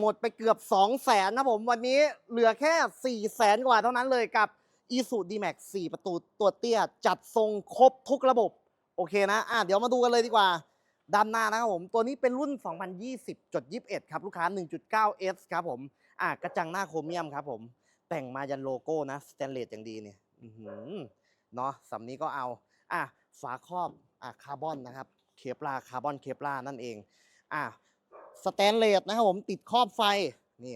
หมดไปเกือบ 2 0 0แสนนะผม วันนี้เหลือแค่4 0 0แสนกว่าเท่านั้นเลยกับ i s u d m a x 4 ประตูตัวเตี้ย จัดทรงครบทุกระบบ โอเคนะอะเดี๋ยวมาดูกันเลยดีกว่าด้านหน้านะครับผม ตัวนี้เป็นรุ่น 2020.21 ครับลูกค้า 1.9S ครับผมอะกระจังหน้าโครเมียมครับผม แต่งมายันโลโก้นะสแตนเลสอย่างดีเนี่ยอื้อหือเนาะสำนี้ก็เอาอะฝาครอบอะคาร์บอนนะครับเคปลาคาร์บอนเคปลานั่นเองอะ สแตนเลสนะครับผมติดครอบไฟนี่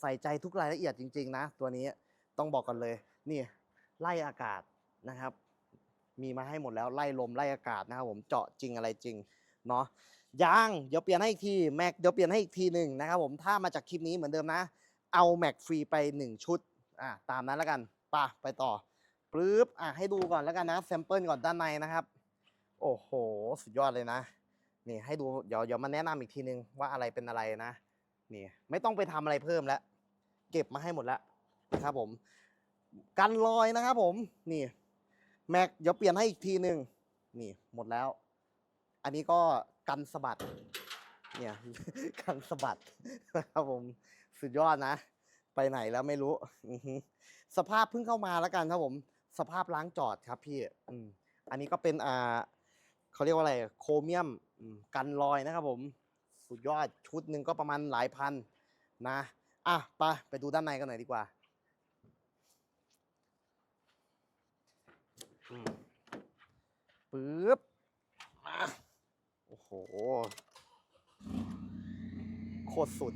ใส่ใจทุกรายละเอียดจริง ๆ นะ ตัวนี้ต้องบอกกันเลยนี่ไล่อากาศนะครับ มีมาให้หมดแล้วไล่ลมไล่อากาศนะครับผมเจาะจริงอะไรจริงเนาะยางเดี๋ยวเปลี่ยนให้อีกทีแม็กเดี๋ยวเปลี่ยนให้อีกทีหนึ่งนะครับผมถ้ามาจากคลิปนี้เหมือนเดิมนะ เอาแม็กฟรีไป 1 ชุดอะตามนั้นแล้วกันป่ะไปต่อปึ๊บอะให้ดูก่อนแล้วกันนะแซมเปิลก่อนด้านในนะครับ โอ้โห สุดยอดเลยนะ นี่ให้ดูเดี๋ยวเดี๋ยวมาแนะนำอีกทีนึงว่าอะไรเป็นอะไรนะนี่ไม่ต้องไปทำอะไรเพิ่มแล้ว เก็บมาให้หมดแล้วนะครับผม กันรอยนะครับผมนี่แม็กเดี๋ยวเปลี่ยนให้อีกทีหนึ่งนี่หมดแล้ว อันนี้ก็กันสะบัดเนี่ยกันสะบัดนะครับผมสุดยอดนะ ไปไหนแล้วไม่รู้สภาพเพิ่งเข้ามาแล้วกันครับผม สภาพล้างจอดครับพี่อันนี้ก็เป็นอ่า เขาเรียกว่าอะไรโครเมียมกันรอยนะครับผมสุดยอดชุดหนึ่งก็ประมาณหลายพันนะอะไปไปดูด้านในกันหน่อยดีกว่าปึ๊บมาโอ้โหโคตรสุด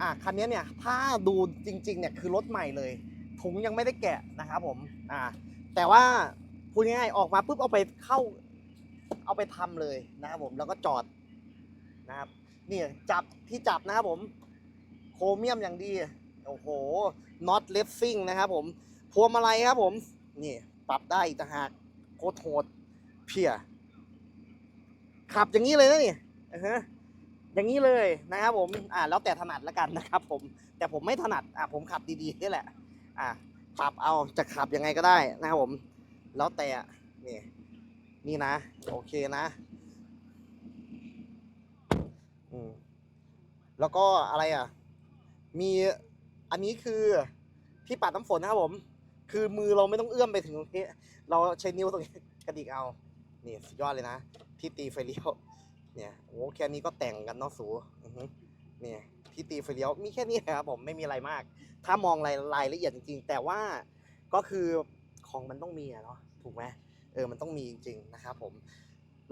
อะคันนี้เนี่ย ถ้าดูจริง ๆ เนี่ยคือรถใหม่เลย ถุงยังไม่ได้แกะนะครับผม อ่า แต่ว่าพูดง่ายๆออกมาปุ๊บเอาไปเข้า เอาไปทำเลยนะครับผมแล้วก็จอดนะครับนี่จับที่จับนะครับผม โครเมียมอย่างดีโอ้โหน็อตเลฟซิ่งนะครับผมพวงมาลัยครับผมนี่ปรับได้อีกต่างหากโคตรโหดเพียขับอย่างนี้เลยนะนี่ฮะอย่างนี้เลยนะครับผมอ่าแล้วแต่ถนัดล้วกันนะครับผมแต่ผมไม่ถนัดอ่าผมขับดีๆนี่แหละอ่าปรับเอาจะขับยังไงก็ได้นะครับผม แล้วแต่นี่ นี่นะ โอเคนะอืมแล้วก็อะไรอะ มีอันนี้คือที่ปัดน้ำฝนนะครับผม คือมือเราไม่ต้องเอื้อมไปถึงตรงนี้ เราใช้นิ้วตรงนี้กระดิกเอา นี่สุดยอดเลยนะ ที่ตีไฟเลี้ยว เนี่ยโอ้แค่นี้ก็แต่งกันเนาะสูเนี่ยที่ตีไฟเลี้ยวมีแค่นี้ครับผมไม่มีอะไรมาก ถ้ามองรายรายละเอียดจริงๆ แต่ว่าก็คือของมันต้องมีอะเนาะถูกไหม เออมันต้องมีจริงๆนะครับผม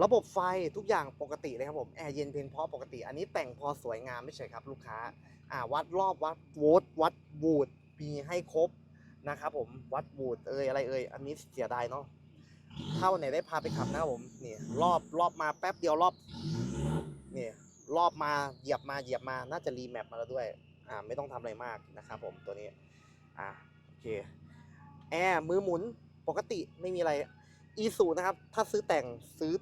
ระบบไฟทุกอย่างปกติเลยครับผมแอร์เย็นเพียงพอปกติ อันนี้แต่งพอสวยงามไม่ใช่ครับลูกค้าอ่าวัดรอบวัดโวลต์วัดบูดมีให้ครบนะครับผมวัดบูดเอยอะไรเอยอันนี้เสียดายเนาะถ้าวันไหนได้พาไปขับนะครับผมนี่รอบรอบมาแป๊บเดียวรอบนี่รอบมาเหยียบมาเหยียบมาน่าจะรีแมปมาแล้วด้วยอ่าไม่ต้องทำอะไรมากนะครับผมตัวนี้อ่าโอเคแอร์มือหมุนปกติไม่มีอะไร อีสูนะครับ ถ้าซื้อแต่งซื้อ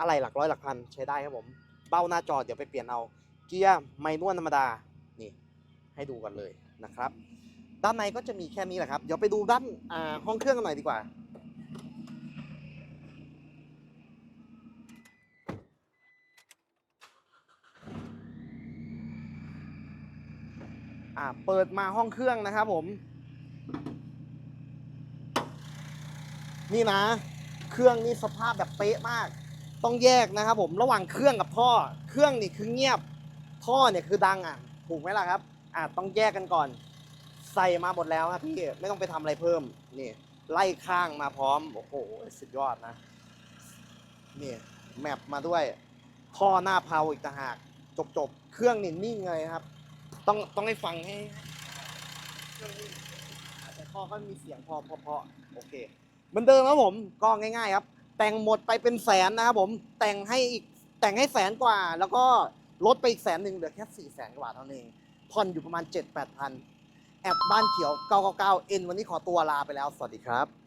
อะไรหลักร้อยหลักพันใช้ได้ครับผม เบ้าหน้าจอเดี๋ยวไปเปลี่ยนเอา เกียร์ไมนวลธรรมดา นี่ ให้ดูกันเลยนะครับ ด้านในก็จะมีแค่นี้แหละครับ เดี๋ยวไปดูด้านอ่าห้องเครื่องกันหน่อยดีกว่า อ่า เปิดมาห้องเครื่องนะครับผม นี่นะ เครื่องนี่สภาพแบบเป๊ะมาก ต้องแยกนะครับผมระหว่างเครื่องกับท่อ เครื่องนี่คือเงียบ ท่อเนี่ยคือดังอะถูกไหมล่ะครับอ่าต้องแยกกันก่อน ใส่มาหมดแล้วครับพี่ไม่ต้องไปทำอะไรเพิ่มนี่ไล่ข้างมาพร้อมโอ้โหสุดยอดนะนี่แมปมาด้วยท่อหน้าเพาอีกต่างหากจบจบๆเครื่องนี่นิ่งเลยครับ ต้องต้องให้ฟังให้เครื่องนิ่งแต่ท่อก็มีเสียงพอพอพอโอเค เหมือนเดิมครับผมก็ง่ายๆครับ แต่งหมดไปเป็นแสนนะครับผมแต่งให้อีกแต่งให้แสนกว่า แล้วก็ลดไปอีกแสนหนึ่งเหลือแค่สี่แสนกว่าเท่านั้นเองผ่อนอยู่ประมาณเจ็ดแปดพันแอปบ้านเขียว 999เอ็นวันนี้ขอตัวลาไปแล้ว สวัสดีครับ